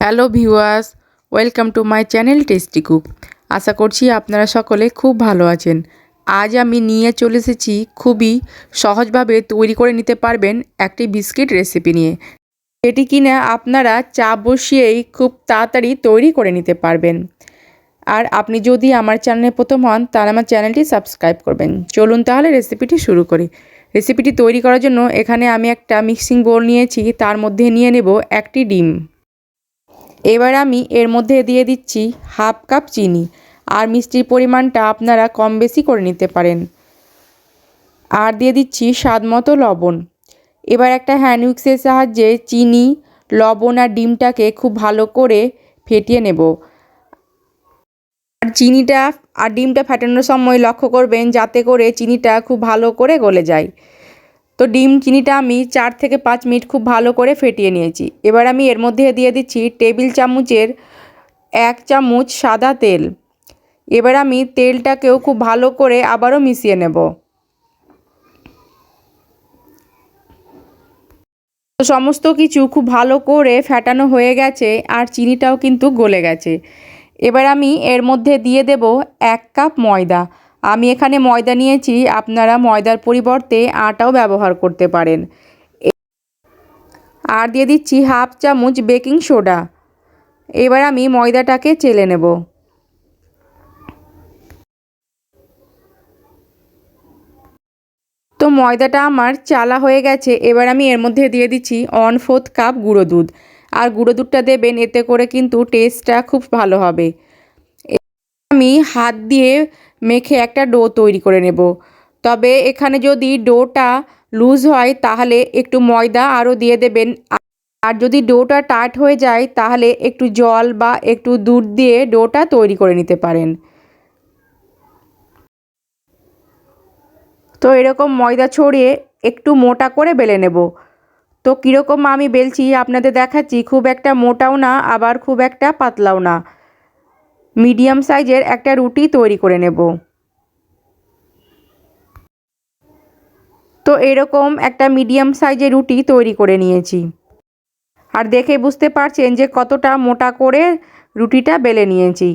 Hello viewers, welcome to my channel tasty cook. আশা করছি আপনারা সকলে খুব ভালো আছেন। আজ আমি নিয়ে চলে এসেছি খুবই সহজভাবে তৈরি করে নিতে পারবেন একটি বিস্কিট রেসিপি নিয়ে। এটি কিনা আপনারা চা বসিয়েই খুব তাড়াতাড়ি তৈরি করে নিতে পারবেন। আর আপনি যদি আমার চ্যানেলে প্রথম হন, তাহলে আমার চ্যানেলটি সাবস্ক্রাইব করবেন। চলুন তাহলে রেসিপিটি শুরু করি। রেসিপিটি তৈরি করার জন্য এখানে আমি একটা মিক্সিং বোল নিয়েছি, তার মধ্যে নিয়ে নেব একটি ডিম। এবার আমি এর মধ্যে দিয়ে দিচ্ছি হাফ কাপ চিনি আর মিষ্টির পরিমাণটা আপনারা কম বেশি করে নিতে পারেন। আর দিয়ে দিচ্ছি স্বাদ মতো লবণ। এবার একটা হ্যান্ড উইক্সের সাহায্যে চিনি, লবণ আর ডিমটাকে খুব ভালো করে ফেটিয়ে নেব। আর চিনিটা, আর ডিমটা ফেটানোর সময় লক্ষ্য করবেন যাতে করে চিনিটা খুব ভালো করে গলে যায়। তো ডিম চিনিটা আমি চার থেকে পাঁচ মিনিট খুব ভালো করে ফেটিয়ে নিয়েছি। এবার আমি এর মধ্যে দিয়ে দিচ্ছি টেবিল চামচের এক চামচ সাদা তেল। এবার আমি তেলটাকেও খুব ভালো করে আবারও মিশিয়ে নেব। তো সমস্ত কিছু খুব ভালো করে ফ্যাটানো হয়ে গেছে আর চিনিটাও কিন্তু গলে গেছে। এবার আমি এর মধ্যে দিয়ে দেব এক কাপ ময়দা। আমি এখানে ময়দা নিয়েছি, আপনারা ময়দার পরিবর্তে আটাও ব্যবহার করতে পারেন। আর দিয়ে দিচ্ছি হাফ চামচ বেকিং সোডা। এবার আমি ময়দাটাকে চেলে নেব। তো ময়দাটা আমার চালা হয়ে গেছে, এবার আমি এর মধ্যে দিয়ে দিচ্ছি ওয়ান ফোর্থ কাপ গুঁড়ো দুধ। আর গুঁড়ো দুধটা দেবেন, এতে করে কিন্তু টেস্টটা খুব ভালো হবে। হাত দিয়ে মেখে একটা ডো তৈরি করে নেব। তবে এখানে যদি ডোটা লুজ হয়, তাহলে একটু ময়দা আরও দিয়ে দেবেন। আর যদি ডোটা টাট হয়ে যায়, তাহলে একটু জল বা একটু দুধ দিয়ে ডোটা তৈরি করে নিতে পারেন। তো এরকম ময়দা ছড়িয়ে একটু মোটা করে বেলে নেব। তো কীরকম আমি বেলছি, আপনাদের দেখাচ্ছি। খুব একটা মোটাও না, আবার খুব একটা পাতলাও না। মিডিয়াম সাইজের একটা রুটি তৈরি করে নেব। তো এরকম একটা মিডিয়াম সাইজের রুটি তৈরি করে নিয়েছি। আর দেখে বুঝতে পারছেন যে কতটা মোটা করে রুটিটা বেলে নিয়েছি।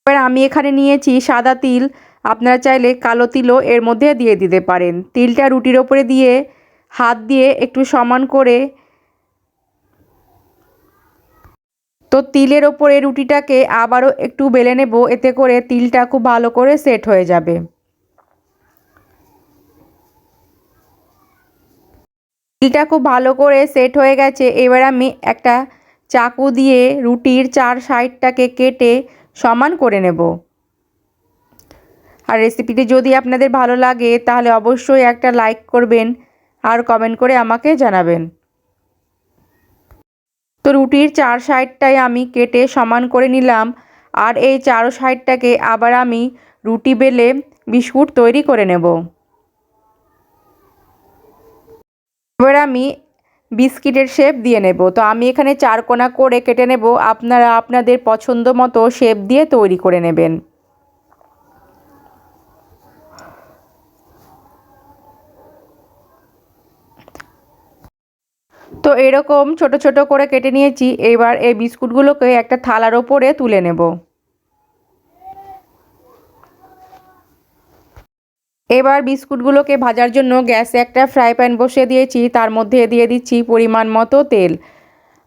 এবার আমি এখানে নিয়েছি সাদা তিল। আপনারা চাইলে কালো তিলও এর মধ্যে দিয়ে দিতে পারেন। তিলটা রুটির ওপরে দিয়ে হাত দিয়ে একটু সমান করে তো তিলের ওপরে রুটিটাকে আবারও একটু বেলে নেব, এতে করে তিলটা খুব ভালো করে সেট হয়ে যাবে। তিলটা খুব ভালো করে সেট হয়ে গেছে, এবার আমি একটা চাকু দিয়ে রুটির চার সাইডটাকে কেটে সমান করে নেব। আর রেসিপিটি যদি আপনাদের ভালো লাগে, তাহলে অবশ্যই একটা লাইক করবেন আর কমেন্ট করে আমাকে জানাবেন। তো রুটির চার সাইডটাই আমি কেটে সমান করে নিলাম। আর এই চার সাইডটাকে আবার আমি রুটি বেলে বিস্কুট তৈরি করে নেব। এবার আমি বিস্কিটের শেপ দিয়ে নেব। তো আমি এখানে চার কোনা করে কেটে নেব। আপনারা আপনাদের পছন্দ মতো শেপ দিয়ে তৈরি করে নেবেন। তো এরকম ছোট ছোট করে কেটে নিয়েছি, এবার এই বিস্কুটগুলোকে একটা থালার ওপরে তুলে নেব। এবার বিস্কুটগুলোকে ভাজার জন্য গ্যাসে একটা ফ্রাই প্যান বসিয়ে দিয়েছি, তার মধ্যে দিয়ে দিচ্ছি পরিমাণ মতো তেল।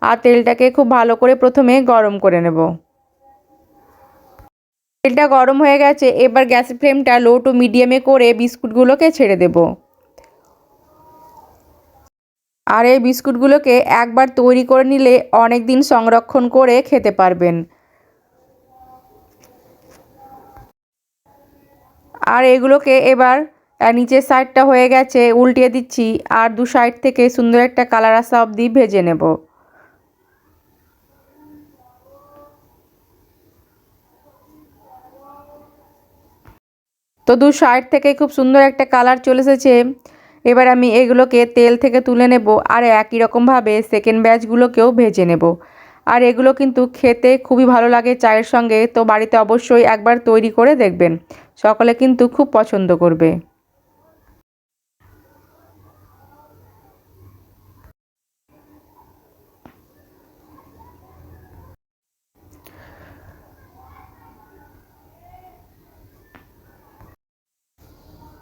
আর তেলটাকে খুব ভালো করে প্রথমে গরম করে নেব। তেলটা গরম হয়ে গেছে, এবার গ্যাসের ফ্লেমটা লো টু মিডিয়ামে করে বিস্কুটগুলোকে ছেড়ে দেবো। আর এই বিস্কুটগুলোকে একবার তৈরি করে নিলে অনেক দিন সংরক্ষণ করে খেতে পারবেন। আর এগুলোকে এবার নিচের সাইডটা হয়ে গেছে, উল্টিয়ে দিচ্ছি, আর দু সাইড থেকে সুন্দর একটা কালার আসা অবধি ভেজে নেব। তো দু সাইড থেকে খুব সুন্দর একটা কালার চলে এসেছে। এবার আমি এগুলোকে তেল থেকে তুলে নেব আর একই রকমভাবে সেকেন্ড ব্যাচগুলোকেও ভেজে নেব। আর এগুলো কিন্তু খেতে খুবই ভালো লাগে চায়ের সঙ্গে, তো বাড়িতে অবশ্যই একবার তৈরি করে দেখবেন। সকলে কিন্তু খুব পছন্দ করবে।